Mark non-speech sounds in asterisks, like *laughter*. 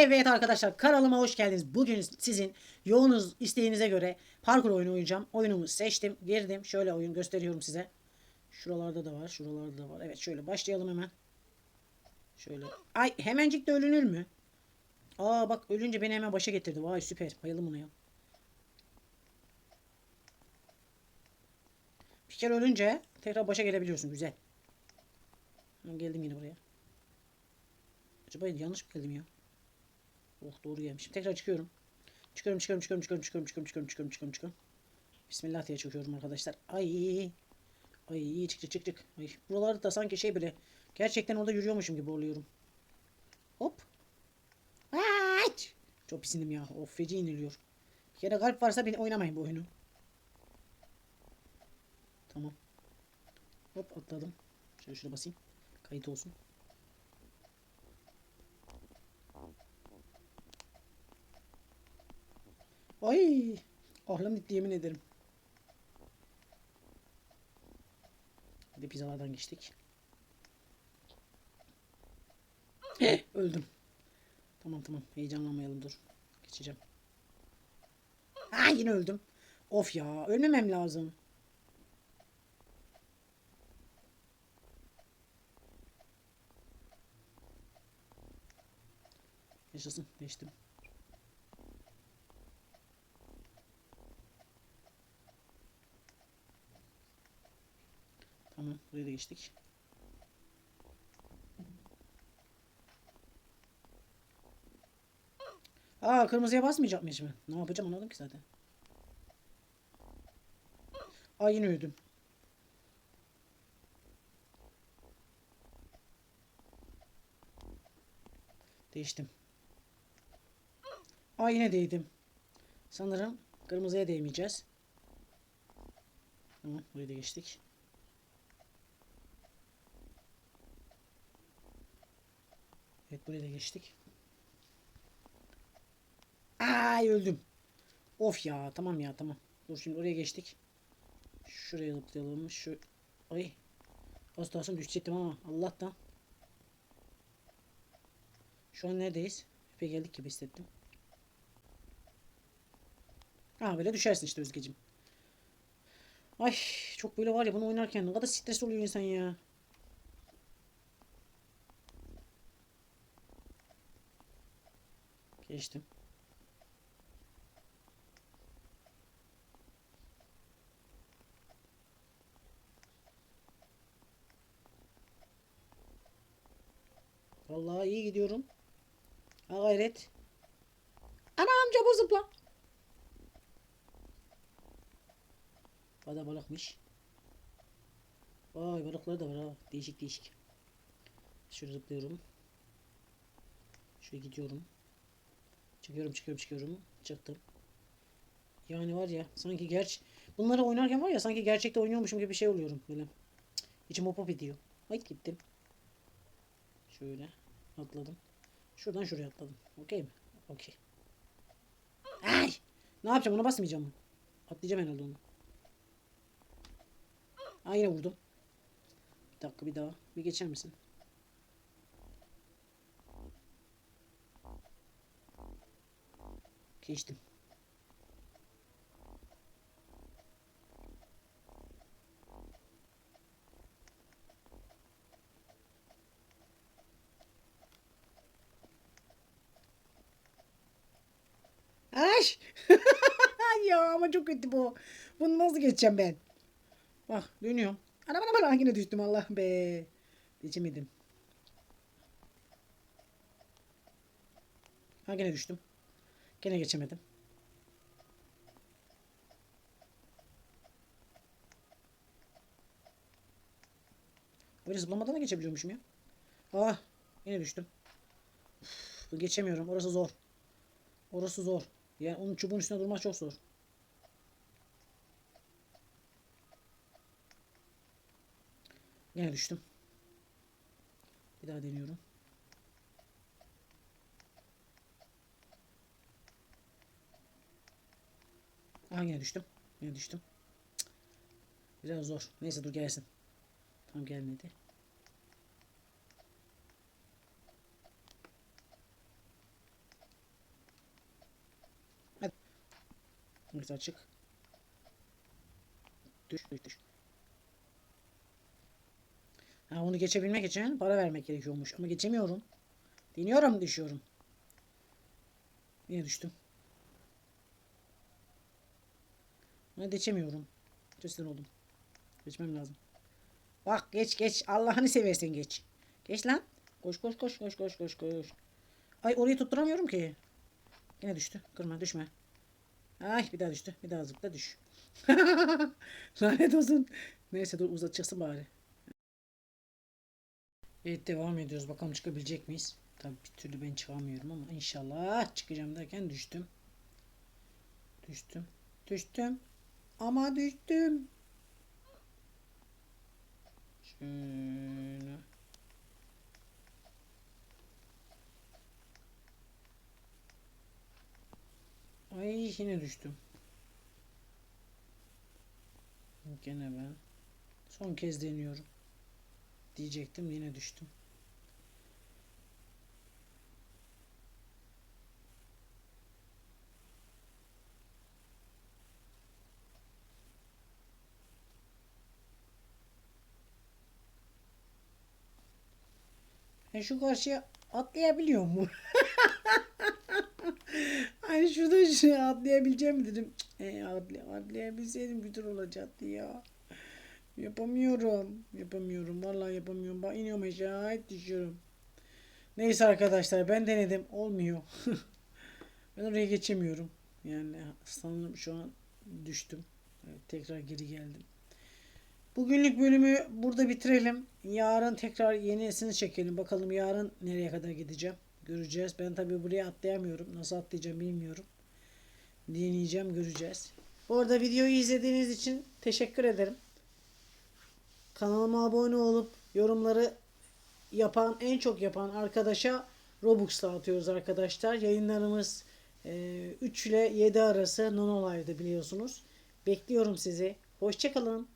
Evet arkadaşlar kanalıma hoş geldiniz. Bugün sizin yoğunuz isteğinize göre parkur oyunu oynayacağım. Oyunumu seçtim, girdim. Şöyle oyun gösteriyorum size. Şuralarda da var, şuralarda da var. Evet şöyle başlayalım hemen. Şöyle. Ay hemencik de ölünür mü? Aa bak ölünce beni hemen başa getirdi. Vay süper. Bayıldım buna ya. Bir kere ölünce tekrar başa gelebiliyorsun. Güzel. Geldim yine buraya. Acaba yanlış mı geldim ya? Oh doğru gelmişim. Tekrar çıkıyorum. Çıkıyorum çıkıyorum çıkıyorum çıkıyorum çıkıyorum çıkıyorum çıkıyorum çıkıyorum çıkıyorum çıkıyorum. Bismillah diye çıkıyorum arkadaşlar. Ay. Ay çık çık çık çık. Ay buralarda da sanki şey böyle gerçekten orada yürüyormuşum gibi oluyorum. Hop. Aç. Çok pisindim ya. Of feci iniliyor. Bir kere kalp varsa beni oynamayın bu oyunu. Tamam. Hop atladım. Şöyle şuraya basayım. Kayıt olsun. Ay! Ahlım gitti yemin ederim. Hadi pizzalardan geçtik. Öldüm. Tamam tamam heyecanlanmayalım dur. Geçeceğim. Ha yine öldüm. Of ya ölmemem lazım. Yaşasın geçtim. Tamam buraya da geçtik. Aa kırmızıya basmayacak şimdi? Ne yapacağım anladım ki zaten. Aa yine öldüm. Değiştim. Aa yine değdim. Sanırım kırmızıya değmeyeceğiz. Tamam buraya da geçtik. Evet buraya da geçtik. Ay öldüm. Of ya tamam ya tamam. Dur şimdi oraya geçtik. Şuraya zıplayalım. Şu ay. Az daha düşecektim ama Allah'tan. Şu an neredeyiz? Epey geldik gibi hissettim. Ha böyle düşersin işte Özgeciğim. Ay çok böyle var ya bunu oynarken ne kadar stres oluyor insan ya. Geçtim. Vallahi iyi gidiyorum. Ha gayret. Ana amca bu zıpla. O da balıkmış. Vay balıkları da var ha. Değişik değişik. Şöyle zıplıyorum. Şöyle gidiyorum. Çıkıyorum çıkıyorum çıkıyorum. Çıktım. Yani var ya sanki gerç bunları oynarken var ya sanki gerçekte oynuyormuşum gibi bir şey oluyorum böyle. İçim hop hop ediyor. Ay gittim. Şöyle atladım. Şuradan şuraya atladım. Okey mi? Okey. Ay! Ne yapacağım? Ona basmayacağım mı? Atlayacağım herhalde onu. Aa yine vurdum. Bir dakika bir daha. Bir geçer misin? Geçtim. Ay! *laughs* ya ama çok kötü bu. Bunu nasıl geçeceğim ben? Bak dönüyorum. Ana bana bana yine düştüm Allah be. Geçemedim. Ha gene düştüm. Gene geçemedim. Böyle zıplamadan da geçebiliyormuşum ya. Ah yine düştüm. Uf, geçemiyorum. Orası zor. Orası zor. Yani onun çubuğun üstüne durmak çok zor. Yine düştüm. Bir daha deniyorum. Aha düştüm. Yine düştüm. Cık. Biraz zor. Neyse dur gelsin. Tam gelmedi. Hadi. Evet açık. Düş düş düş. Ha, onu geçebilmek için para vermek gerekiyormuş. Ama geçemiyorum. Deniyorum düşüyorum. Yine düştüm. Ama geçemiyorum. Kesin oldum. Geçmem lazım. Bak geç geç. Allah'ını seversen geç. Geç lan. Koş koş koş koş koş koş koş. Ay orayı tutturamıyorum ki. Yine düştü. Kırma düşme. Ay bir daha düştü. Bir daha zıpla düş. *laughs* Lanet olsun. Neyse dur uzatacaksın bari. Evet devam ediyoruz. Bakalım çıkabilecek miyiz? Tabii bir türlü ben çıkamıyorum ama inşallah çıkacağım derken düştüm. Düştüm. Düştüm. Ama düştüm. Şöyle. Ay yine düştüm. Gene ben. Son kez deniyorum. Diyecektim yine düştüm. Ben şu karşıya atlayabiliyor mu? *laughs* hani şurada şey atlayabileceğim mi dedim. E, atlay atlayabilseydim güzel olacaktı ya. Yapamıyorum. Yapamıyorum. Vallahi yapamıyorum. Bak iniyorum aşağı düşüyorum. Neyse arkadaşlar ben denedim. Olmuyor. *laughs* ben oraya geçemiyorum. Yani sanırım şu an düştüm. Evet, tekrar geri geldim. Bugünlük bölümü burada bitirelim. Yarın tekrar yenisini çekelim. Bakalım yarın nereye kadar gideceğim. Göreceğiz. Ben tabii buraya atlayamıyorum. Nasıl atlayacağım bilmiyorum. Deneyeceğim göreceğiz. Bu arada videoyu izlediğiniz için teşekkür ederim. Kanalıma abone olup yorumları yapan en çok yapan arkadaşa Robux dağıtıyoruz arkadaşlar. Yayınlarımız e, 3 ile 7 arası Live'da biliyorsunuz. Bekliyorum sizi. Hoşçakalın.